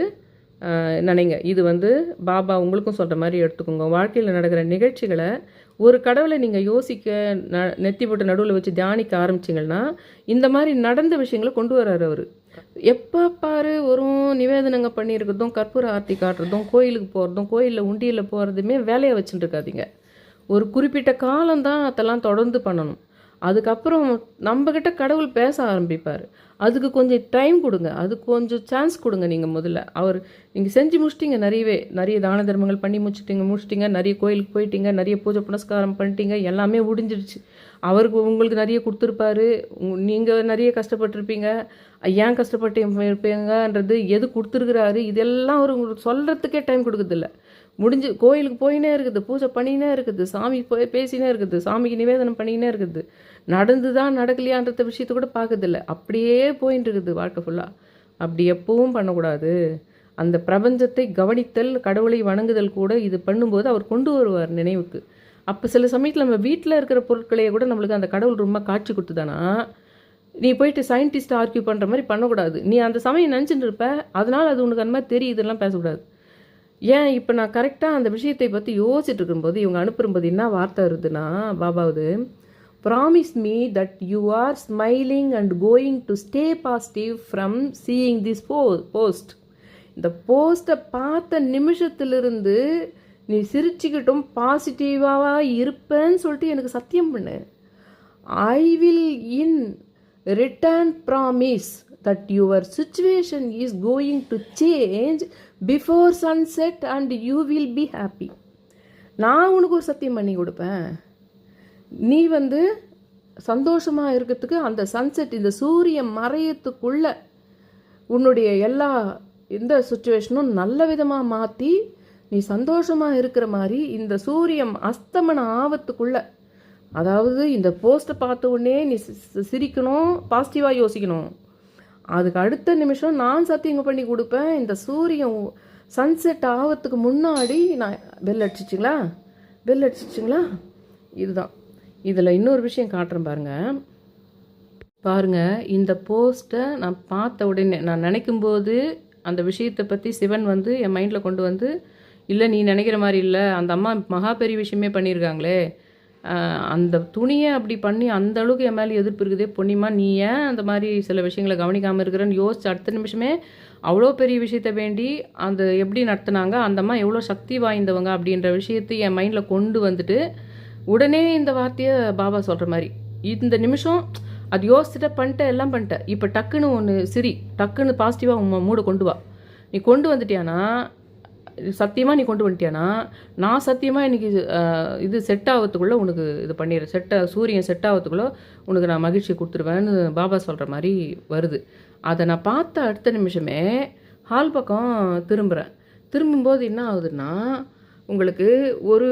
நினைங்க. இது வந்து பாபா உங்களுக்கும் சொல்கிற மாதிரி எடுத்துக்கோங்க. வாழ்க்கையில் நடக்கிற நிகழ்ச்சிகளை ஒரு கடவுளை நீங்கள் யோசிக்க ந நெத்தி போட்டு நடுவில் வச்சு தியானிக்க ஆரம்பிச்சிங்கன்னா இந்த மாதிரி நடந்த விஷயங்களை கொண்டு வர்றாரு அவர். எப்போ பாரு ஒரு நிவேதனங்க பண்ணியிருக்கிறதும் கற்பூர ஆர்த்தி காட்டுறதும் கோயிலுக்கு போகிறதும் கோயிலில் உண்டியலில் போகிறதுமே வேலையை வச்சுட்டு இருக்காதிங்க. ஒரு குறிப்பிட்ட காலம்தான் அதெல்லாம் தொடர்ந்து பண்ணணும். அதுக்கப்புறம் நம்மக்கிட்ட கடவுள் பேச ஆரம்பிப்பார். அதுக்கு கொஞ்சம் டைம் கொடுங்க. அதுக்கு கொஞ்சம் சான்ஸ் கொடுங்க நீங்கள் முதல்ல. அவர் நீங்கள் செஞ்சு முடிச்சிட்டிங்க நிறையவே. நிறைய தான தர்மங்கள் பண்ணி முடிச்சிட்டிங்க முடிச்சிட்டிங்க. நிறைய கோயிலுக்கு போயிட்டீங்க நிறைய பூஜை புனஸ்காரம் பண்ணிட்டீங்க எல்லாமே முடிஞ்சிடுச்சு அவருக்கு உங்களுக்கு நிறைய கொடுத்துருப்பாரு. நீங்கள் நிறைய கஷ்டப்பட்டிருப்பீங்க. ஏன் கஷ்டப்பட்டு இருப்பீங்கன்றது எது கொடுத்துருக்குறாரு இதெல்லாம் அவர் உங்களுக்கு சொல்கிறதுக்கே டைம் கொடுக்குறதில்ல. முடிஞ்சு கோயிலுக்கு போயினே இருக்குது. பூஜை பண்ணினே இருக்குது. சாமி போய் பேசினே இருக்குது. சாமிக்கு நிவேதனம் பண்ணினே இருக்குது. நடந்து தான் நடக்கலையான்றத விஷயத்த கூட பார்க்கறதில்ல. அப்படியே போயின்னு இருக்குது வாழ்க்கை ஃபுல்லாக அப்படி எப்பவும் பண்ணக்கூடாது. அந்த பிரபஞ்சத்தை கவனித்தல் கடவுளை வணங்குதல் கூட இது பண்ணும்போது அவர் கொண்டு வருவார் நினைவுக்கு. அப்போ சில சமயத்தில் நம்ம வீட்டில் இருக்கிற பொருட்களையே கூட நம்மளுக்கு அந்த கடவுள் ரொம்ப காட்சி கொடுத்துதானா? நீ போயிட்டு சயின்டிஸ்ட் ஆர்கியூ பண்ணுற மாதிரி பண்ணக்கூடாது. நீ அந்த சமயம் நினச்சிட்டு இருப்ப அதனால் அது உனக்கு அந்த மாதிரி தெரியுதுலாம் பேசக்கூடாது. ஏன் இப்போ நான் கரெக்டாக அந்த விஷயத்தை பற்றி யோசிச்சுட்டு இருக்கும்போது இவங்க அனுப்பும்போது என்ன வார்த்தை வருதுன்னா பாபாவது promise me that you are smiling and going to stay positive from seeing this போ போஸ்ட் இந்த போஸ்ட்டை பார்த்த நிமிஷத்திலிருந்து நீ சிரிச்சுக்கிட்டும் பாசிட்டிவாக இருப்பேன்னு சொல்லிட்டு எனக்கு சத்தியம் பண்ணு. I will in return promise that your situation is going to change before sunset and you will be happy நான் உனக்கு ஒரு சத்தியம் பண்ணி கொடுப்பேன். நீ வந்து சந்தோஷமாக இருக்கிறதுக்கு அந்த சன்செட் இந்த சூரியன் மறையத்துக்குள்ள உன்னுடைய எல்லா இந்த சுச்சுவேஷனும் நல்ல விதமாக மாற்றி நீ சந்தோஷமாக இருக்கிற மாதிரி இந்த சூரியன் அஸ்தமனம் ஆவத்துக்குள்ள அதாவது இந்த போஸ்ட்டை பார்த்த உடனே நீ சி- சி- சிரிக்கணும் பாசிட்டிவாக யோசிக்கணும். அதுக்கு அடுத்த நிமிஷம் நான் சத்தியங்க பண்ணி கொடுப்பேன். இந்த சூரியன் சன்செட் ஆவத்துக்கு முன்னாடி நான் பெல் அடிச்சிச்சிங்களா? பெல் அடிச்சிச்சிங்களா? இதுதான். இதில் இன்னொரு விஷயம் காட்டுறேன் பாருங்கள் பாருங்க இந்த போஸ்ட்டை நான் பார்த்த உடனே நான் நினைக்கும்போது அந்த விஷயத்தை பற்றி சிவன் வந்து என் மைண்டில் கொண்டு வந்து இல்லை நீ நினைக்கிற மாதிரி இல்லை. அந்த அம்மா மகா பெரிய விஷயமே பண்ணியிருக்காங்களே அந்த துணியை அப்படி பண்ணி அந்த அளவுக்கு என் மேலே எதிர்ப்பு இருக்குதே பொன்னிமா நீ ஏன் அந்த மாதிரி சில விஷயங்களை கவனிக்காமல் இருக்கிறேன்னு யோசிச்சு அடுத்த நிமிஷமே அவ்வளோ பெரிய விஷயத்த வேண்டி அந்த எப்படி நடத்துனாங்க அந்த அம்மா எவ்வளோ சக்தி வாய்ந்தவங்க அப்படின்ற விஷயத்தை என் மைண்டில் கொண்டு வந்துட்டு உடனே இந்த வார்த்தையை பாபா சொல்கிற மாதிரி இந்த நிமிஷம் அது யோசிச்சுட்ட பண்ணிட்டேன் எல்லாம் பண்ணிட்டேன் இப்போ டக்குன்னு ஒன்று சிரி டக்குன்னு பாசிட்டிவாக உன் மூடை கொண்டு வா. நீ கொண்டு வந்துட்டியானா? சத்தியமாக நீ கொண்டு வந்துட்டியானா? நான் சத்தியமாக இன்றைக்கி இது செட் ஆகிறதுக்குள்ளே உனக்கு இது பண்ணிடுறேன். செட் சூரியன் செட் ஆகிறதுக்குள்ளே உனக்கு நான் மகிழ்ச்சி கொடுத்துருவேன்னு பாபா சொல்கிற மாதிரி வருது. அதை நான் பார்த்த அடுத்த நிமிஷமே ஹால் பக்கம் திரும்புகிறேன் திரும்பும்போது என்ன ஆகுதுன்னா உங்களுக்கு ஒரு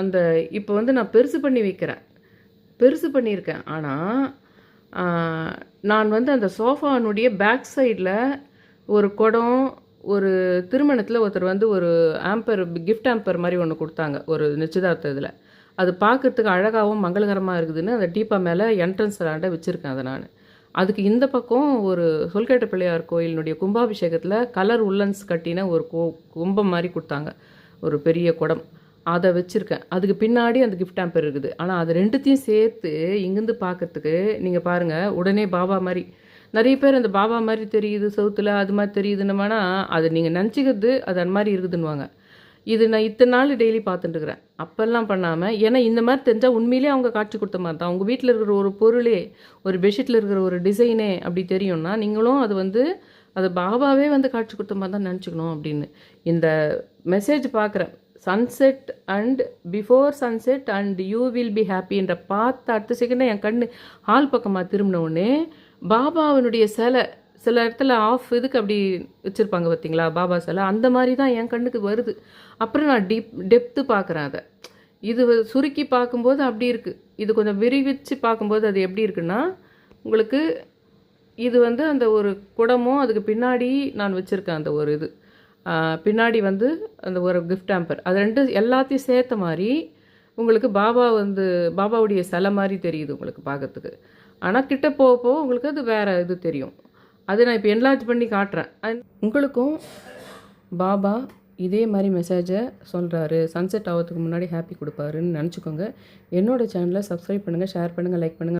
அந்த இப்போ வந்து நான் பெருசு பண்ணி வைக்கிறேன். பெருசு பண்ணியிருக்கேன். ஆனால் நான் வந்து அந்த சோஃபானுடைய பேக் சைடில் ஒரு குடம் ஒரு திருமணத்தில் ஒருத்தர் வந்து ஒரு ஆம்பர் கிஃப்ட் ஆம்பர் மாதிரி ஒன்று கொடுத்தாங்க ஒரு நிச்சயதார்த்த இதில். அது பார்க்கறதுக்கு அழகாகவும் மங்களகரமாக இருக்குதுன்னு அந்த டீப்பா மேலே என்ட்ரன்ஸ் விளாண்ட வச்சுருக்கேன் அதை நான். அதுக்கு இந்த பக்கம் ஒரு சொல்கேட்ட பிள்ளையார் கோயிலினுடைய கும்பாபிஷேகத்தில் கலர் உள்ளன்ஸ் கட்டின ஒரு கோ கும்பம் மாதிரி கொடுத்தாங்க. ஒரு பெரிய குடம். அதை வச்சுருக்கேன். அதுக்கு பின்னாடி அந்த கிஃப்ட் ஆம்பர் இருக்குது. ஆனால் அது ரெண்டுத்தையும் சேர்த்து இங்கேருந்து பார்க்கறதுக்கு நீங்கள் பாருங்கள் உடனே பாபா மாதிரி. நிறைய பேர் அந்த பாபா மாதிரி தெரியுது சவுத்தில் அது மாதிரி தெரியுதுன்னமானா அது நீங்கள் நினச்சிக்கிறது அது அந்த மாதிரி இருக்குதுன்னுவாங்க. இது நான் இத்தனை நாள் டெய்லி பார்த்துட்டுருக்குறேன் அப்போல்லாம் பண்ணாமல் ஏன்னா இந்த மாதிரி தெரிஞ்சால் உண்மையிலே அவங்க காட்சி கொடுத்த மாதிரி தான். உங்கள் வீட்டில் இருக்கிற ஒரு பொருளே ஒரு பெட்ஷீட்டில் இருக்கிற ஒரு டிசைனே அப்படி தெரியும்னா நீங்களும் அது வந்து அது பாபாவே வந்து காட்சி கொடுத்த மாதிரி தான் நினச்சிக்கணும் அப்படின்னு. இந்த மெசேஜ் பார்க்குறேன். Sunset and before sunset and you will be ஹாப்பின்ற பார்த்த அடுத்த செகண்டே என் கண் ஹால் பக்கமாக திரும்பினோடனே பாபாவினுடைய சிலை சில இடத்துல ஆஃப் இதுக்கு அப்படி வச்சுருப்பாங்க பார்த்தீங்களா பாபா சிலை? அந்த மாதிரி தான் என் கண்ணுக்கு வருது. அப்புறம் நான் டீப் டெப்த்து பார்க்குறேன் அதை. இது சுருக்கி பார்க்கும்போது அப்படி இருக்குது இது கொஞ்சம் விரிவிச்சு பார்க்கும்போது அது எப்படி இருக்குன்னா உங்களுக்கு இது வந்து அந்த ஒரு குடமும் அதுக்கு பின்னாடி நான் வச்சுருக்கேன் அந்த ஒரு இது. பின்னாடி வந்து அந்த ஒரு கிஃப்ட் ஆம்பர் அது ரெண்டு எல்லாத்தையும் சேர்த்த மாதிரி உங்களுக்கு பாபா வந்து பாபாவுடைய சிலை மாதிரி தெரியுது உங்களுக்கு பார்க்கறதுக்கு. ஆனால் கிட்ட போக போக உங்களுக்கு அது வேறு இது தெரியும். அது நான் இப்போ என்லார்ஜ் பண்ணி காட்டுறேன். உங்களுக்கும் பாபா இதே மாதிரி மெசேஜை சொல்கிறாரு சன்செட் ஆகிறதுக்கு முன்னாடி ஹாப்பி கொடுப்பாருன்னு நினச்சிக்கோங்க. என்னோட சேனலை சப்ஸ்கிரைப் பண்ணுங்கள் ஷேர் பண்ணுங்கள் லைக் பண்ணுங்கள்